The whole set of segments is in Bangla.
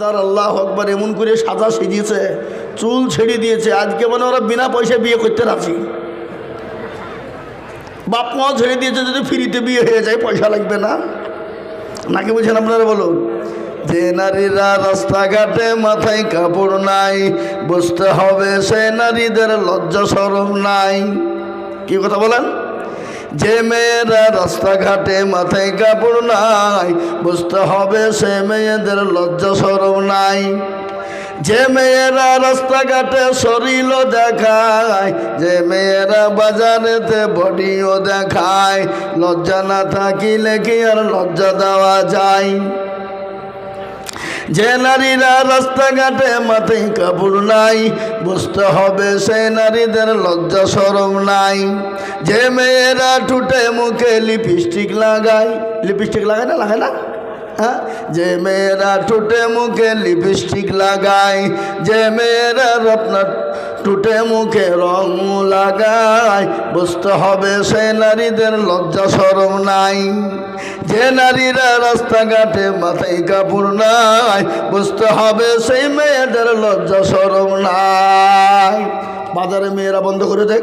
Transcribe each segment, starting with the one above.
তার আল্লাহ আকবর, এমন করে সাজা সেজিয়েছে চুল ছেড়ে দিয়েছে। আজকে মানে ওরা বিনা পয়সায় বিয়ে করতে রাজি। বাপ মাও ছেড়ে দিয়েছে যদি ফ্রিতে বিয়ে হয়ে যায়, পয়সা লাগবে না। নাকি বলছেন আপনারা বলুন? যে নারীরা রাস্তাঘাটে মাথায় কাপড় নাই বুঝতে হবে সে নারীদের লজ্জা সরম নাই। কি কথা বলেন? যে মেয়েরা রাস্তাঘাটে মাথায় কাপড় নাই, বুঝতে হবে সে মেয়েদের লজ্জা সরম নাই। যে মেয়েরা রাস্তাঘাটে শরীরও দেখায়, যে মেয়েরা বাজারেতে বডিও দেখায়, লজ্জা না থাকিলে কি আর লজ্জা দেওয়া যায়? যে নারীরা রাস্তাঘাটে মাথায় কাপড় নাই, বুঝতে হবে সে নারীদের লজ্জা সরম নাই। যে মেয়েরা ঠুটে মুখে লিপস্টিক লাগায় লিপস্টিক লাগায় না লাগায় না? হ্যাঁ? যে মেয়েরা ঠুটে মুখে লিপস্টিক লাগায়, যে মেয়েরা আপনার টুটে মুখে রং লাগায়। বুঝতে হবে সে নারীদের লজ্জা সরম নাই। যে নারীরা রাস্তাঘাটে মাথায় কাপড় নাই, বুঝতে হবে সেই মেয়েদের লজ্জা সরম নাই। বাজারে মেয়েরা বন্ধ করে দেখ,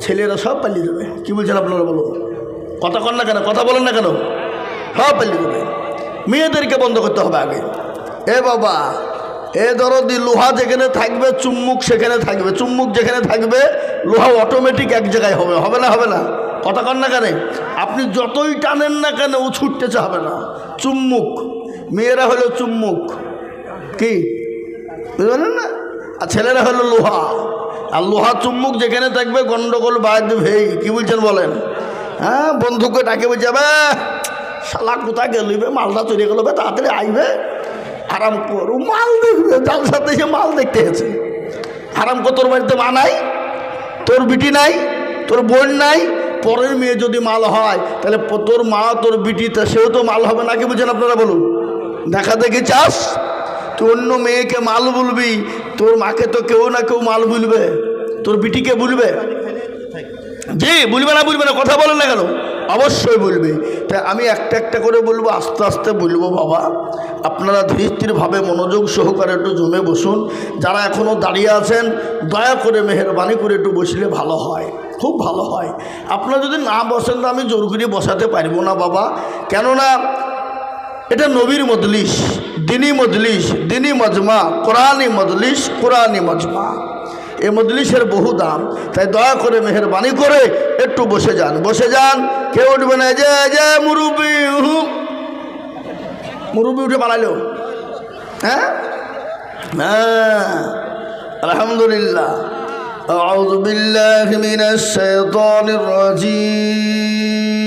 ছেলেরা সব পালিয়ে যাবে। কি বলছেন আপনারা বলো? কথা কন না কেন? কথা বলেন না কেন? সব পালিয়ে যাবে। মেয়েদেরকে বন্ধ করতে হবে আগে। এ বাবা এ দরদি লোহা যেখানে থাকবে, চুম্মুক সেখানে থাকবে। চুম্মুক যেখানে থাকবে, লোহা অটোমেটিক এক জায়গায় হবে। হবে না হবে না? কথা কন না কেন? আপনি যতই টানেন না কেন, ও ছুটতে চাবে না। চুম্মুক। মেয়েরা হলো চুম্মুক। কি? বুঝলেন না? আর ছেলেরা হলো লোহা। আর লোহা, চুম্মুক যেখানে থাকবে, গন্ডগোল, বাদ, ভেই, কি বলছেন বলেন? হ্যাঁ বন্ধুকে ডাকে বলছে শালা কোথায় গেলিবে মালটা চলে গেল তাড়াতাড়ি আইবে আরাম করু। মাল দেখবে যার সাথে সে মাল দেখতে গেছে। আরাম কর তোর বাড়িতে মা নাই তোর বিটি নাই তোর বোন নাই পরের মেয়ে যদি মাল হয় তাহলে তোর মা তোর বিটি তা সেও তো মাল হবে নাকি বুঝছেন আপনারা বলুন? দেখা দেখি চাস তুই অন্য মেয়েকে মাল বলবি তোর মাকে তো কেউ না কেউ মাল বলবে তোর বিটিকে বলবে। জি বলবে না বলবে না কথা বলেন না কেন? অবশ্যই বলবে। তাই আমি একটা একটা করে বলব, আস্তে আস্তে বলব বাবা। আপনারা ধীর স্থিরভাবে মনোযোগ সহকারে একটু জমে বসুন। যারা এখনও দাঁড়িয়ে আছেন, দয়া করে মেহরবানি করে একটু বসলে ভালো হয়। খুব ভালো হয়। আপনারা যদি না বসেন, তো আমি জোর করে বসাতে পারব না বাবা। কেননা, এটা নবীর মজলিস, দিনী মজলিস, দিনী মজমা, কোরআনী মজলিস, কোরআনী মজমা। এই মজলিসের বহু দাম তাই দয়া করে মেহরবানি করে একটু বসে যান বসে যান কেউ উঠবে না যে যে মুরুবি হুম মুরুবি উঠে পালাইলো হ্যাঁ হ্যাঁ আলহামদুলিল্লাহ أعوذ بالله من الشيطان الرجيم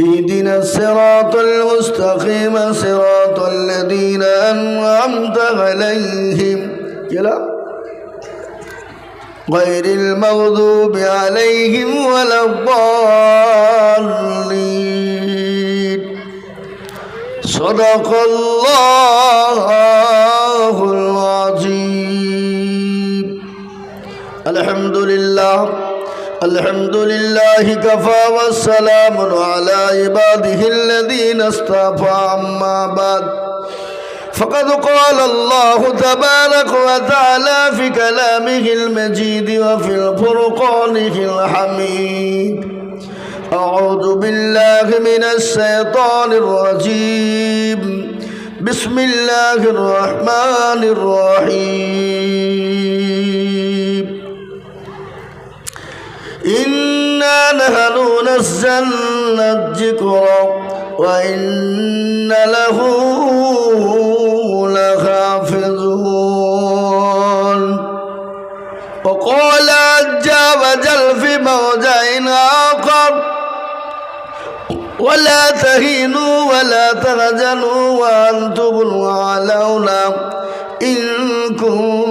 اهدنا الصراط المستقيم صراط الذين أنعمت عليهم. كلا غير المغضوب عليهم ولا الضالين. صدق الله العظيم. الحمد لله. الحمد لله كفى والسلام على عباده الذين اصطفى أما بعد فقد قال الله تبارك وتعالى في كلامه المجيد وفي الفرقانه الحميد أعوذ بالله من الشيطان الرجيم بسم الله الرحمن الرحيم نحن نزلنا الذكر وإن له لحافظون. وقال عز وجل في موضع آخر ولا تهينوا ولا تهزنوا وأنتم الأعلون إن كنتم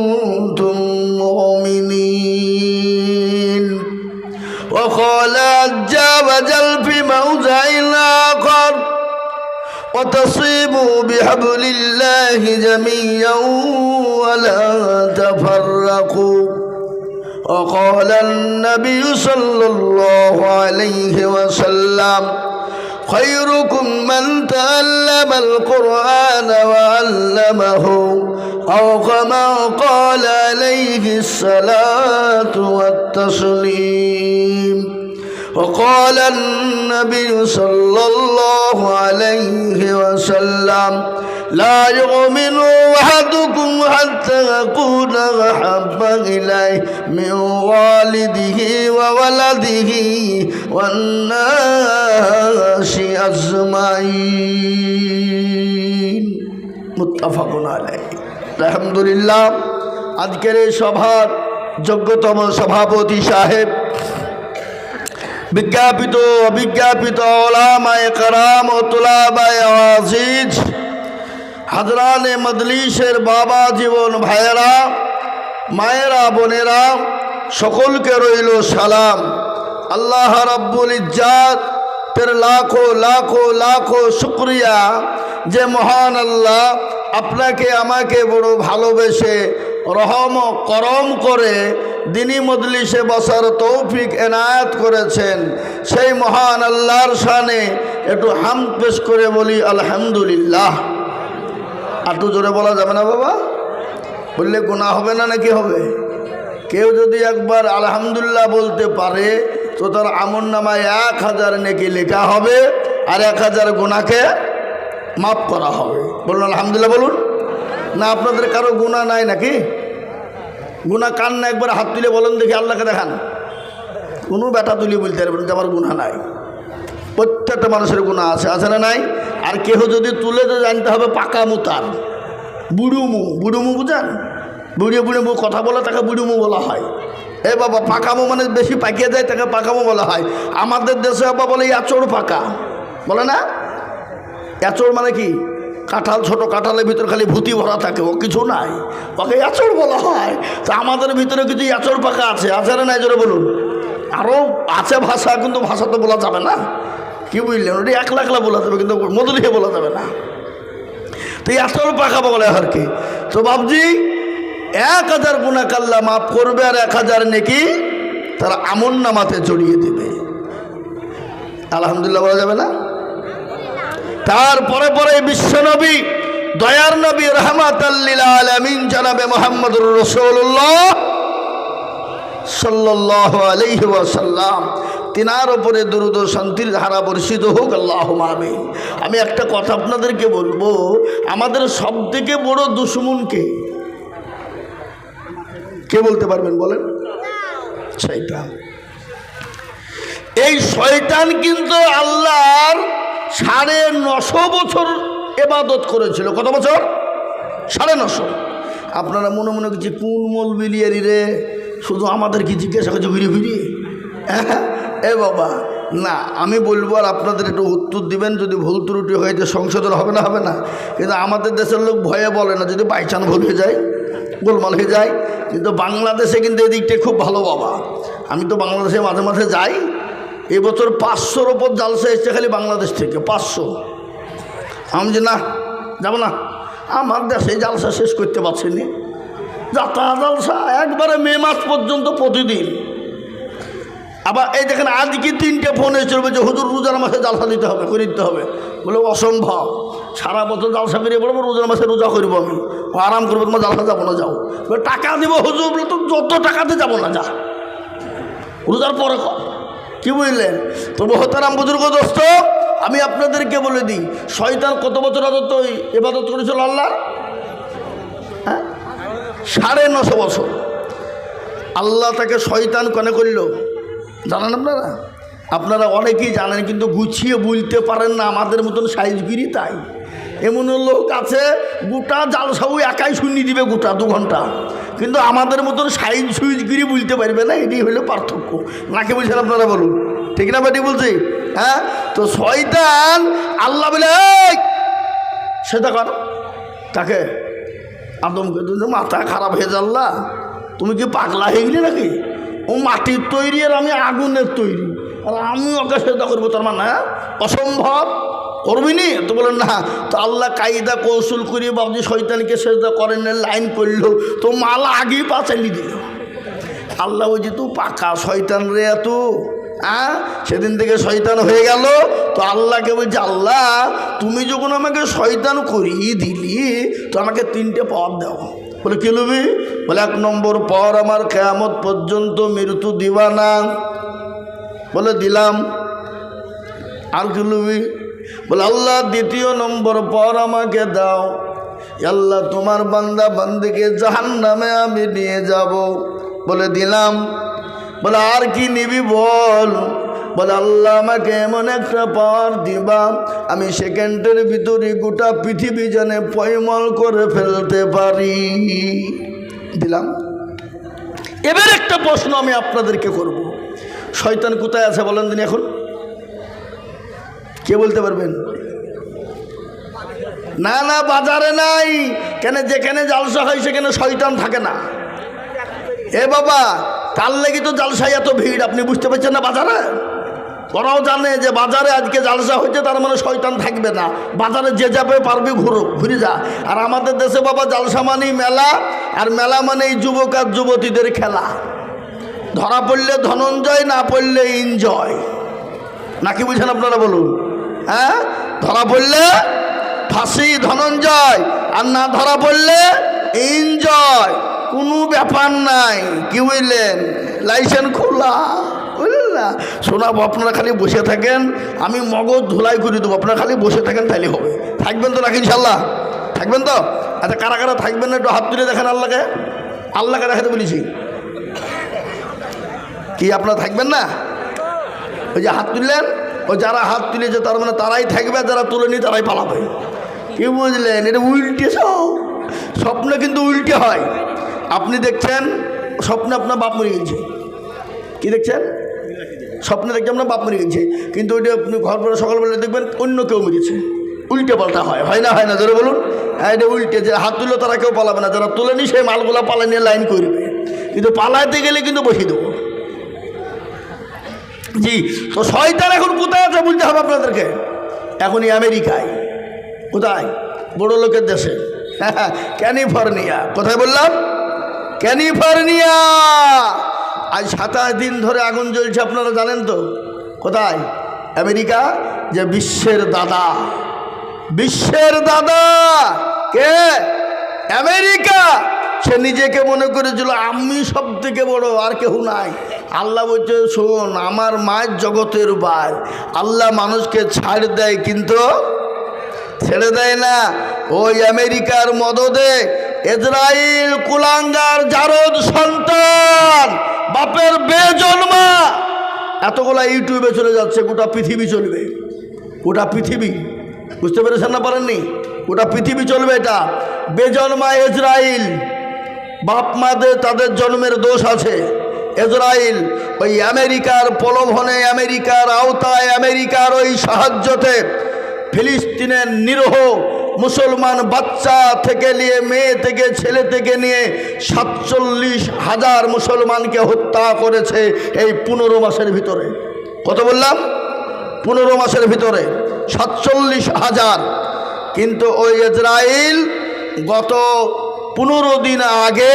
عز وجل في موضع آخر وتصيبوا بحبل الله جميعا ولا تفرقوا. وقال النبي صلى الله عليه وسلم خيركم من تعلم القرآن وعلمه أو كما قال عليه الصلاة والتسليم. وقال النبي صلى الله عليه وسلم لا يؤمن أحدكم حتى يكون أحب إليه من والده وولده والناس أجمعين متفق عليه الحمد لله আজকের এই সভার যোগ্যতম সভাপতি সাহেব বিজ্ঞাপিত, অবিজ্ঞাপিত কারাম আজিজ হাজরানে মদলিসের বাবা জীবন ভাইয়েরা, মায়েরা, বোনেরা, সকলকে রইল সালাম। আল্লাহ রব্বুল ইজ্জাত তের লাখো লাখো লাখো শুক্রিয়া যে মহান আল্লাহ আপনাকে, আমাকে বড় ভালোবেসে রহম করম করে দিনী মজলিসে বসার তৌফিক এনায়াত করেছেন। সেই মহান আল্লাহর শানে একটু হাম পেশ করে বলি, আলহামদুলিল্লাহ। আটু জোরে বলা যাবে না বাবা? বললে গুণা হবে না নাকি হবে? কেউ যদি একবার আলহামদুলিল্লাহ বলতে পারে, তো তার আমন নামায় এক হাজার নেকি লেখা হবে, আর এক হাজার গুণাকে মাফ করা হবে। বলুন, আলহামদুলিল্লাহ বলুন। না আপনাদের কারও গুণা নাই নাকি? গুণা কান না একবার হাত তুলে বলেন দেখি, আল্লাহকে দেখান। কোনো বেটা তুলে বলতে পারবেন যে আমার গুণা নাই। প্রত্যেকটা মানুষের গুণা আছে আছে না নাই? আর কেহ যদি তুলে তো জানতে হবে পাকা মুতার। বুড়ুমু বুড়ুমু বুঝান? বুড়িয়ে বুড়িয়ে মুখ কথা বলে তাকে বুড়ুমু বলা হয়। এ বাবা পাকামো মানে বেশি পাকিয়ে যায় তাকে পাকামো বলা হয়। আমাদের দেশে বাবা বলে আচড় পাকা। বলে না? এচড় মানে কি? কাঁঠাল, ছোট কাঁঠালের ভিতরে খালি ভূতি ভরা থাকে, ও কিছু নাই। ওকে এচড় বলা হয়। তা আমাদের ভিতরে কিছু এচড় পাকা আছে না নাই? জোরে বলুন। আরও আছে ভাষা, কিন্তু ভাষা তো বলা যাবে না। কি বুঝলেন? ওটা একলা একলা বলা যাবে, কিন্তু মদলিয়ে বলা যাবে না। তো এই এচড় পাকা বলে আর কি। তো বাবজি এক হাজার গুণা কাল্লা মাফ করবে আর এক হাজার নেকি তারা আমন নামাতে জড়িয়ে দেবে। আলহামদুলিল্লাহ বলা যাবে না? তারপরে পরে বিশ্বনবী দয়ার নবী রহমাত আলমিন জানাবে মোহাম্মদুর রসুল্লাহ সাল্লাহ আলহি ওয়াসাল্লাম। তিনার ওপরে দুরুদ শান্তির ধারা বর্ষিত হোক আল্লাহ আমি আমি একটা কথা আপনাদেরকে বলব, আমাদের সব থেকে বড় দুশ্মনকে কে বলতে পারবেন বলেন? শয়তান। এই শয়তান কিন্তু আল্লাহর সাড়ে নশো বছর এবাদত করেছিল। কত বছর? সাড়ে নশো। আপনারা মনে মনে করছি, কোন মল বিলিয়ারি রে? শুধু আমাদের কি জিজ্ঞাসা করছে, ঘুরিয়ে ঘুরিয়ে এ বাবা, না, আমি বলব আর আপনাদের একটু উত্তর দিবেন, যদি ভুল ত্রুটি হয়ে যে সংশোধন হবে না হবে না। কিন্তু আমাদের দেশের লোক ভয়ে বলে না, যদি বাইচান ভুল হয়ে যায়, গোলমাল হয়ে যায়। কিন্তু বাংলাদেশে কিন্তু এদিকটা খুব ভালো বাবা। আমি তো বাংলাদেশে মাঝে মাঝে যাই এবছর পাঁচশোর ওপর জালসা এসছে খালি বাংলাদেশ থেকে, পাঁচশো। আমি যে না, যাব না। আমার দেশে জালসা শেষ করতে পারছি নি। যাত্রা জালসা একবারে মে মাস পর্যন্ত প্রতিদিন। আবার এই দেখেন, আজকে তিনটে ফোন এসে চলবে যে হুজুর, রোজার মাসে জালসা দিতে হবে, করে দিতে হবে। বলে, অসম্ভব। সারা বছর জালসা বেরিয়ে পড়ব, রোজার মাসে রোজা করব আমি। আরাম করব, তোমার জালসা যাব না, যাও। টাকা দিব হুজুর, বলে তো যত টাকাতে যাব না, যা। রোজার পরে কর। কি বুঝলেন? তো মহতারাম বুজুর্গ দোস্ত, আমি আপনাদেরকে বলে দিই, শয়তান কত বছর আদত এবাদত করেছিল আল্লাহ হ্যাঁ? সাড়ে নশো বছর। আল্লাহ তাকে শয়তান কনে করল। জানেন আপনারা? আপনারা অনেকেই জানেন, কিন্তু গুছিয়ে বলতে পারেন না, আমাদের মতন সাইজগিরি তাই। এমন লোক আছে গোটা জালসাউ একাই শুনিয়ে দিবে গোটা দু ঘণ্টা। কিন্তু আমাদের মতন সাইজ সুইজগিরি বুঝতে পারবে না এটাই হলো পার্থক্য। নাকি বলছেন আপনারা বলুন। ঠিক না বাটি বলছি? হ্যাঁ? তো শয়তান আল্লাহ বলে "এই, সেটা কর। তাকে আদমকে মাথা খারাপ হয়ে জানলা তুমি কি পাগলা হয়ে গেলে নাকি? ও মাটির তৈরি আর আমি আগুনের তৈরি। আর আমি ওকে সেটা করব তার মানে হ্যাঁ? অসম্ভব! করবি নি তো বলেন না, তো আল্লাহ কায়দা কৌশল করিয়ে বাবজি শৈতানকে সেজদা করেন লাইন করল তো মাল আগেই পাচালি দিল। আল্লাহ ওই যে তুই পাকা শয়তান রে এত। হ্যাঁ? সেদিন থেকে শয়তান হয়ে গেল। তো আল্লাহকে বলছি, আল্লাহ, তুমি যখন আমাকে শয়তান করিয়ে দিলি, তো আমাকে তিনটে পথ দাও। বলে, কি লবি? বলে, এক নম্বর পর আমার কেয়ামত পর্যন্ত মৃত্যু দিবা না। বলে, দিলাম। আর কি লবি? বলে, আল্লাহ, দ্বিতীয় নম্বর পর আমাকে দাও। আল্লাহ, তোমার বান্দা বান্দিকে জাহান নামে আমি নিয়ে যাব। বলে দিলাম। বলে, আর কি নিবি বল? বলে, আল্লাহ আমাকে এমন একটা পাওয়ার দিবা, আমি সেকেন্ডের ভিতরে গোটা পৃথিবী জানে পয়মল করে ফেলতে পারি। দিলাম। এবার একটা প্রশ্ন আমি আপনাদেরকে করব। শয়তান কোথায় আছে বলেন দিন এখন? কে বলতে পারবেন? না না, বাজারে নাই। কেন, যেখানে জালসা হয়, সেখানে শয়তান থাকে না। এ বাবা, তার লেগে তো জালসায় এত ভিড়, আপনি বুঝতে পারছেন না বাজারে? ওরাও জানে যে বাজারে আজকে জালসা হয়েছে, তার মানে শয়তান থাকবে না। বাজারে যে যাবে, পারবি ঘুরো, ঘুরে যা। আর আমাদের দেশে বাবা, জালসা মানেই মেলা, আর মেলা মানে এই যুবক আর যুবতীদের খেলা। ধরা পড়লে ধনঞ্জয়, না পড়লে এনজয় নাকি বুঝেন আপনারা বলুন? হ্যাঁ? ধরা পড়লে ফাঁসি, ধনঞ্জয়। আর না ধরা পড়লে এনজয়। কোনো ব্যাপার নাই। কি বুঝলেন লাইসেন্স খোলা। বুঝলেন না শোনাবো আপনারা খালি বসে থাকেন। আমি মগজ ধুলাই করে দেবো। আপনারা খালি বসে থাকেন তাহলে হবে। থাকবেন তো নাকি ইনশাল্লাহ? থাকবেন তো? আচ্ছা কারা কারা থাকবেন না একটু হাত তুলে দেখেন আল্লাহকে? আল্লাহকে দেখাতে বলেছি। কি, আপনারা থাকবেন না? ওই যে হাত তুললেন? ও যারা হাত তুলেছে, তার মানে তারাই থাকবে যারা তুলেনি, তারাই পালাবে। কি বুঝলেন? এটা উল্টে সব। স্বপ্নে কিন্তু উল্টে হয়। আপনি দেখছেন, স্বপ্নে আপনার বাপ মরে গেছে। কি দেখছেন? স্বপ্নে দেখছেন আপনার বাপ মরে গেছে। কিন্তু ওইটা আপনি ঘর পরে সকালবেলা দেখবেন, অন্য কেউ মরেছে। উল্টে পাল্টা হয়। হয় না হয় না? ধরে বলুন। হ্যাঁ এটা উল্টে। যে হাত তুললে তারা কেউ পালাবে না। যারা তুলেনি, সেই মালগুলা পালা নিয়ে লাইন করবে। কিন্তু পালাইতে গেলে কিন্তু বসিয়ে দেবো। জি, তো শয়তান এখন কোথায় আছে বলতে হবে আপনাদেরকে? এখনই আমেরিকায়। কোথায়? বড় লোকের দেশে। ক্যালিফোর্নিয়া। কোথায় বললাম? ক্যালিফোর্নিয়া! আজ সাতাশ দিন ধরে আগুন জ্বলছে, আপনারা জানেন তো। কোথায়? আমেরিকা? যে বিশ্বের দাদা। বিশ্বের দাদা! কে? আমেরিকা! সে নিজেকে মনে করেছিল, আমি সব থেকে বড়, আর কেউ নাই। আল্লাহ বলছে, শোন, আমার মায়ের জগতের ভাই আল্লাহ মানুষকে ছাড় দেয়, কিন্তু ছেড়ে দেয় না। ওই আমেরিকার মদদে ইসরায়েল কুলাঙ্গার জারদ সন্তান, বাপের বেজন্মা এতগুলা ইউটিউবে চলে যাচ্ছে, গোটা পৃথিবী চলবে। গোটা পৃথিবী। বুঝতে পেরেছেন না পারেননি? গোটা পৃথিবী চলবে এটা। বেজন্মা ইসরায়েল। বাপ মাদের তাদের জন্মের দোষ আছে। ইসরায়েল ওই আমেরিকার প্রলোভনে, আমেরিকার আওতায়, আমেরিকার ওই সাহায্যতে ফিলিস্তিনের নিরহ মুসলমান বাচ্চা থেকে নিয়ে, মেয়ে থেকে, ছেলে থেকে নিয়ে সাতচল্লিশ হাজার মুসলমানকে হত্যা করেছে এই পনেরো মাসের ভিতরে। কত বললাম? পনেরো মাসের ভিতরে, সাতচল্লিশ হাজার। কিন্তু ওই ইসরায়েল গত পনেরো দিন আগে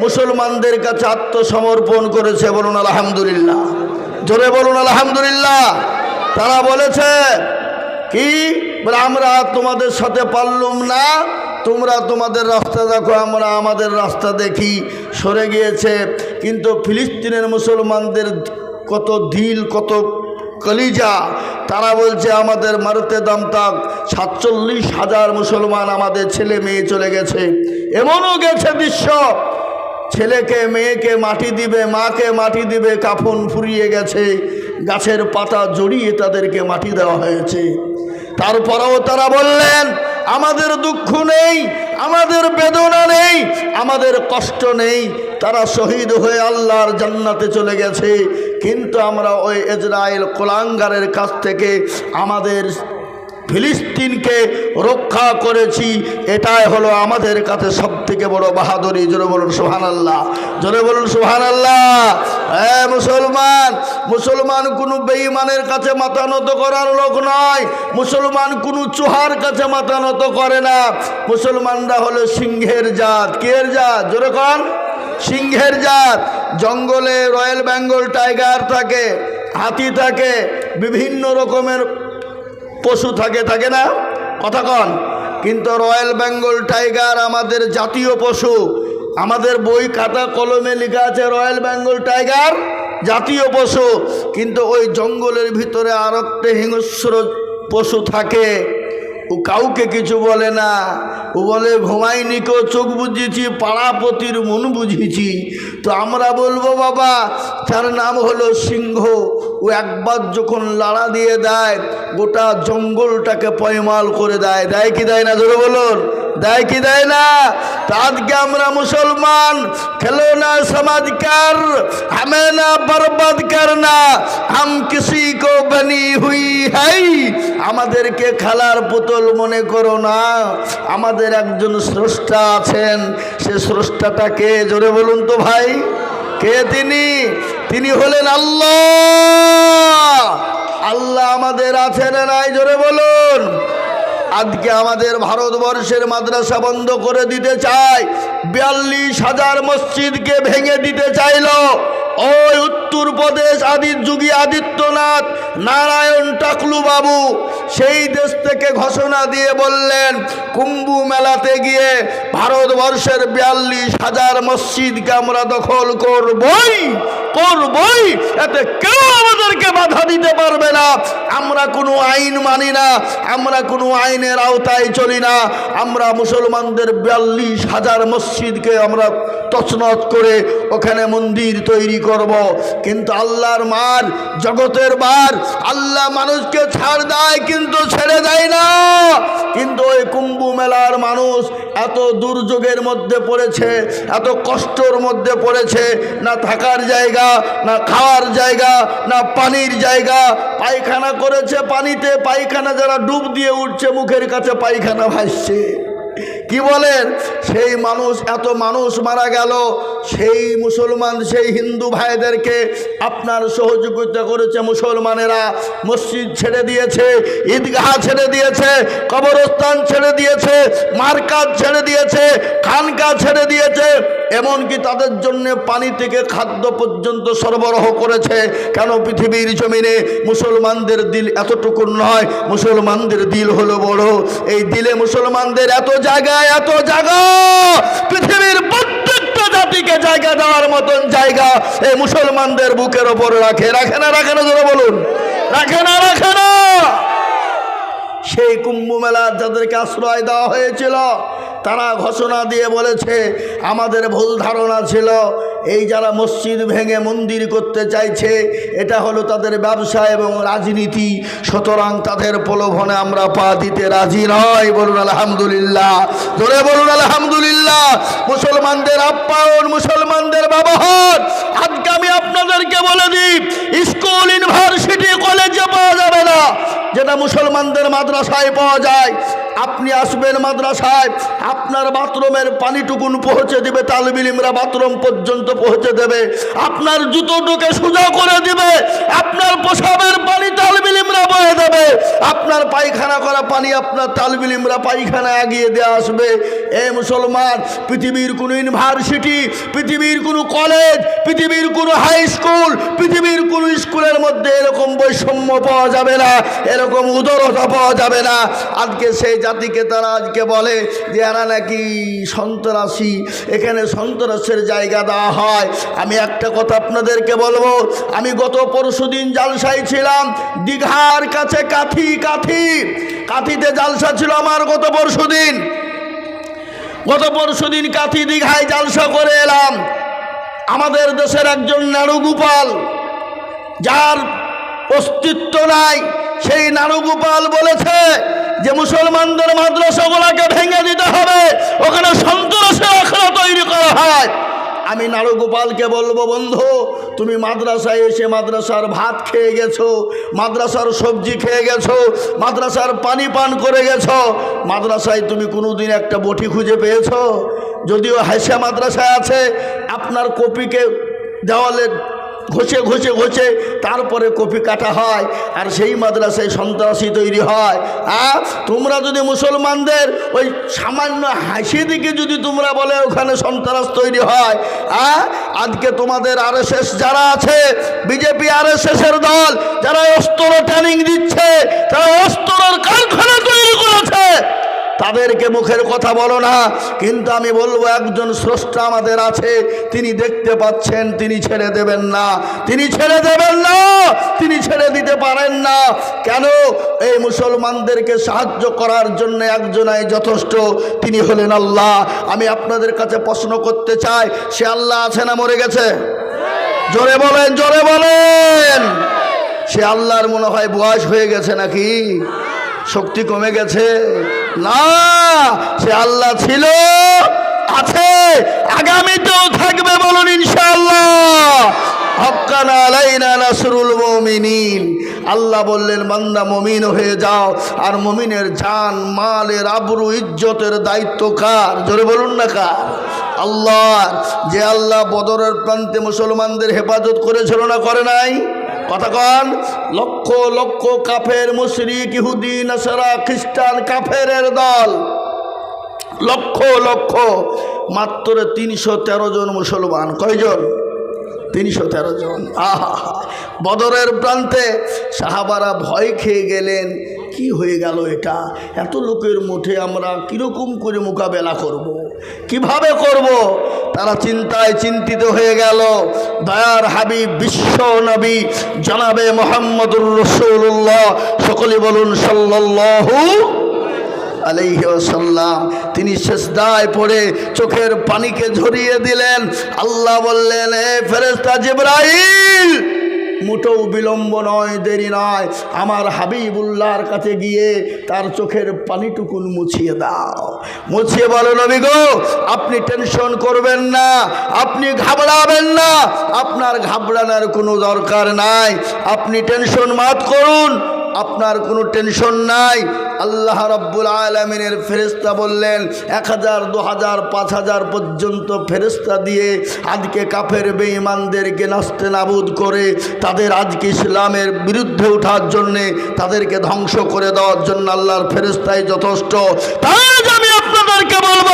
মুসলমানদের কাছে আত্মসমর্পণ করেছে, বলুন আলহামদুলিল্লাহ। জোরে বলুন আলহামদুলিল্লাহ। তারা বলেছে, কি? আমরা তোমাদের সাথে পারলুম না। তোমরা তোমাদের রাস্তা দেখো, আমরা আমাদের রাস্তা দেখি। সরে গিয়েছে। কিন্তু ফিলিস্তিনের মুসলমানদের কত দিল কত কলিজা। তারা বলছে, আমাদের মারুতে দাম তাক সাতচল্লিশ হাজার মুসলমান আমাদের ছেলে মেয়ে চলে গেছে। এমনও গেছে দৃশ্য। ছেলেকে, মেয়েকে মাটি দিবে, মাকে মাটি দিবে, কাফন ফুরিয়ে গেছে। গাছের পাতা জড়িয়ে তাদেরকে মাটি দেওয়া হয়েছে। তারপরেও তারা বললেন, আমাদের দুঃখ নেই, আমাদের বেদনা নেই, আমাদের কষ্ট নেই। তারা শহীদ হয়ে আল্লাহর জান্নাতে চলে গেছে। কিন্তু আমরা ওই ইসরায়েল কোলাঙ্গারের কাছ থেকে আমাদের ফিলিস্তিনকে রক্ষা করেছি। এটাই হলো আমাদের কাছে সব থেকে বড় বাহাদুরি। জোরে বলুন সোহান আল্লাহ জোরে বলুন সোহান আল্লাহ হ্যাঁ মুসলমান মুসলমান কোনো বেঈমানের কাছে মাথা নত করার লোক নয়। মুসলমান কোনো চুহার কাছে মাথা নত করে না। মুসলমানরা হলো সিংহের জাত। কের জাত? জোরে কন। সিংহের জাত, জঙ্গলে রয়্যাল বেঙ্গল টাইগার থাকে, হাতি থাকে, বিভিন্ন রকমের পশু থাকে থাকে না? কথা কন। কিন্তু রয়্যাল বেঙ্গল টাইগার আমাদের জাতীয় পশু। আমাদের বই খাতা কলমে লেখা আছে রয়্যাল বেঙ্গল টাইগার জাতীয় পশু। কিন্তু ওই জঙ্গলের ভিতরে আর একটা হিংস্র পশু থাকে। ও কাউকে কিছু বলে না। ও বলে, ঘুমাইনি কেউ চোখ বুঝেছি, পাড়াপতির মন বুঝেছি। তো আমরা বলব, বাবা, তার নাম হলো সিংহ। ও একবার যখন লাড়া দিয়ে দেয়, গোটা জঙ্গলটাকে পয়মাল করে দেয়। দেয় কি দেয় না? ধরে বলুন। দেয় কি দেয় না? আজকে আমরা মুসলমান খেলোনা সমাজ কর হামে না বরবাদ করনা হাম কিসি কো বনি হুই হাই। আমাদেরকে খেলার পুতুল মনে করো না। আমাদের একজন স্রষ্টা আছেন। সে স্রষ্টাটাকে জোরে বলুন তো ভাই। কে তিনি? তিনি হলেন আল্লাহ। আল্লাহ আমাদের আছেন নাই? জোরে বলুন। আজকে আমাদের ভারতবর্ষের মাদ্রাসা বন্ধ করে দিতে চায়, বিয়াল্লিশ হাজার মসজিদকে ভেঙে দিতে চাইল। ওই উত্তরপ্রদেশ আদির যুগী আদিত্যনাথ নারায়ণ টাকলু বাবু সেই দেশ থেকে ঘোষণা দিয়ে বললেন, কুম্ভ মেলাতে গিয়ে ভারতবর্ষের বিয়াল্লিশ হাজার মসজিদকে আমরা দখল করবই করবই। এতে কেউ আমাদেরকে বাধা দিতে পারবে না। আমরা কোনো আইন মানি না, আমরা কোনো আইনের আওতায় চলি না। আমরা মুসলমানদের বিয়াল্লিশ হাজার মসজিদকে আমরা তছনত করে ওখানে মন্দির তৈরি করব। কিন্তু আল্লাহর মার জগতের বার। আল্লাহ মানুষকে ছাড় দেয়, কিন্তু ছেড়ে দেয় না। কিন্তু ওই কুম্ভ মেলার মানুষ এত দুর্যোগের মধ্যে পড়েছে, এত কষ্টর মধ্যে পড়েছে। না থাকার জায়গা, না খাওয়ার জায়গা, না পানির জায়গা। পায়খানা করেছে পানিতে, পায়খানা যারা ডুব দিয়ে উঠছে, মুখের কাছে পায়খানা ভাসছে। কি বলেন? সেই মানুষ, এত মানুষ মারা গেল, সেই মুসলমান, সেই হিন্দু ভাইদেরকে আপনার সহযোগিতা করেছে মুসলমানেরা। মসজিদ ছেড়ে দিয়েছে, ঈদগাহ ছেড়ে দিয়েছে, কবরস্থান ছেড়ে দিয়েছে, মার্কাজ ছেড়ে দিয়েছে, খানকা ছেড়ে দিয়েছে। এমনকি তাদের জন্য পানি থেকে খাদ্য পর্যন্ত সরবরাহ করেছে। কেন পৃথিবীর জমিনে মুসলমানদের দিল এতটুকু নয়? মুসলমানদের দিল হলো বড়। এই দিলে মুসলমানদের এত জায়গা এত জায়গা। পৃথিবীর প্রত্যেকটা জাতিকে জায়গা দেওয়ার মতন জায়গা এই মুসলমানদের বুকের ওপর রাখে। রাখে না রাখে না ধরে বলুন। রাখে না রাখে না। সেই কুম্ভ মেলার যাদেরকে আশ্রয় দেওয়া হয়েছিল তারা ঘোষণা দিয়ে বলেছে, আমাদের ভুল ধারণা ছিল, এই যারা মসজিদ ভেঙে মন্দির করতে চাইছে, এটা হলো তাদের ব্যবসা এবং রাজনীতি। সুতরাং তাদের প্রলোভনে আমরা পা দিতে রাজি নয় বলুন আলহামদুলিল্লাহ। ধরে বলুন আলহামদুলিল্লাহ। মুসলমানদের আপ্যায়ন, মুসলমানদের ব্যবহার। আজকে আমি আপনাদেরকে বলে দিই, স্কুল, ইউনিভার্সিটি, কলেজে পাওয়া যাবে না। যেটা মুসলমানদের মাদ্রাসায় পাওয়া যায় আপনি আসবেন মাদ্রাসায়, আপনার বাথরুমের পানিটুকুন পৌঁছে দিবে তালবিলিমরা বাথরুম পর্যন্ত পৌঁছে দেবে। আপনার জুতোটুকে সোজা করে দিবে, আপনার পোশাবের পানি তালবিলিমরা বয়ে দেবে। আপনার পায়খানা করা পানি আপনার তালবিলিমরা পায়খানা এগিয়ে দিয়ে আসবে। এ মুসলমান, পৃথিবীর কোনো ইউনিভার্সিটি, পৃথিবীর কোনো কলেজ, পৃথিবীর কোনো হাই স্কুল, পৃথিবীর কোনো স্কুলের মধ্যে এরকম বৈষম্য পাওয়া যাবে না, এরকম উদরতা পাওয়া যাবে না। আজকে সেই জাতিকে তারা আজকে বলে যে এরা নাকি সন্ত্রাসী। এখানে সন্ত্রাসের জায়গা দেওয়া হয়। আমি একটা কথা আপনাদেরকে বলব, আমি গত পরশু দিন জালসাই ছিলাম, দীঘার কাছে কাথি কাথি কাথিতে জালসা ছিল আমার গত পরশু দিন। গত পরশু দিন কাথি দীঘায় জালসা করে এলাম। আমাদের দেশের একজন নাড়ুগোপাল যার অস্তিত্ব নাই, সেই নানুগোপাল বলেছে যে মুসলমানদের মাদ্রাসাগুলোকে ভেঙে দিতে হবে, ওখানে সন্ত্রাসের আখড়া তৈরি করা হয়। আমি নারগোপালকে বলব, বন্ধু, তুমি মাদ্রাসায় এসে মাদ্রাসার ভাত খেয়ে গেছো, মাদ্রাসার সবজি খেয়ে গেছো, মাদ্রাসার পানি পান করে গেছো। মাদ্রাসায় তুমি কোনোদিন একটা বটি খুঁজে পেয়েছ? যদিও হাসা মাদ্রাসায় আছে, আপনার কপিকে দেওয়ালে ঘষে ঘষে ঘষে তারপরে কপি কাটা হয় আর সেই মাদ্রাসায় সন্ত্রাসী তৈরি হয়। আর তোমরা যদি মুসলমানদের ওই সামান্য হাসি দিকে যদি তোমরা বলে ওখানে সন্ত্রাস তৈরি হয় আর আজকে তোমাদের আর যারা আছে, বিজেপি আর এর দল, যারা অস্ত্র ট্রেনিং দিচ্ছে, তারা অস্ত্রের কারখানা তৈরি করেছে। তাদেরকে মুখের কথা বলো না। কিন্তু আমি বলব, একজন স্রষ্টা আমাদের আছে, তিনি দেখতে পাচ্ছেন, তিনি ছেড়ে দেবেন না। তিনি ছেড়ে দেবেন না, তিনি ছেড়ে দিতে পারেন না। কেন? এই মুসলমানদেরকে সাহায্য করার জন্য একজনাই যথেষ্ট, তিনি হলেন আল্লাহ। আমি আপনাদের কাছে প্রশ্ন করতে চাই, সে আল্লাহ আছে না মরে গেছে? জোরে বলেন জোরে বলেন। সে আল্লাহর মনে হয় বয়স হয়ে গেছে নাকি? শক্তি কমে গেছে। না, সে আল্লাহ ছিল, আছে, আগামীতেও থাকবে বলুন ইনশাআল্লাহ। নাসরুল আল্লাহ বললেন, বান্দা মমিন হয়ে যাও। আর মমিনের জান, মালের আবরু, ইজ্জতের দায়িত্ব কার? জোরে বলুন না কার? আল্লাহ যে আল্লাহ বদরের প্রান্তে মুসলমানদের হেফাজত করেছিল না করে নাই? কথা কন, লক্ষ লক্ষ কাফের মুশরিক ইহুদি, নাসারা, খ্রিস্টান কাফেরের দল, লক্ষ লক্ষ, মাত্র তিনশো তেরো জন মুসলমান। কয়জন? তিনশো তেরো জন। আহা, বদরের প্রান্তে সাহাবারা ভয় খেয়ে গেলেন, কি হয়ে গেল এটা? এত লোকের মুঠে আমরা কীরকম করে মোকাবেলা করব। কীভাবে করব। তারা চিন্তায় চিন্তিত হয়ে গেল। দয়ার হাবিব, বিশ্ব নবী, জানাবে মোহাম্মদুর রসুল্লাহ সকলে বলুন সাল্লাল্লাহু আলাইসাল্লাম তিনি শেষদায় পড়ে চোখের পানিকে ঝরিয়ে দিলেন। আল্লাহ বললেন, এ ফেরেস্তা জিব্রাইল! মুঠো বিলম্ব নয়, দেরি নয়। আমার হাবিবুল্লাহর কাছে গিয়ে তার চোখের পানিটুকুন মুছিয়ে দাও। মুছিয়ে বলো নবী গো, আপনি টেনশন করবেন না, আপনি ঘাবড়াবেন না, আপনার ঘাবড়ানোর কোনো দরকার নাই। আপনি টেনশন মাত করুন আপনার কোনো টেনশন নাই। আল্লাহ রব্বুল আলমিনের ফেরিস্তা বললেন, এক হাজার, দু হাজার, পাঁচ হাজার পর্যন্ত ফেরিস্তা দিয়ে আজকে কাফের বেঈমানদেরকে নাস্তে নাবুদ করে, তাদের আজকে ইসলামের বিরুদ্ধে ওঠার জন্যে, তাদেরকে ধ্বংস করে দেওয়ার জন্য আল্লাহর ফেরিস্তাই যথেষ্ট। তাই আমি আপনাদেরকে বলব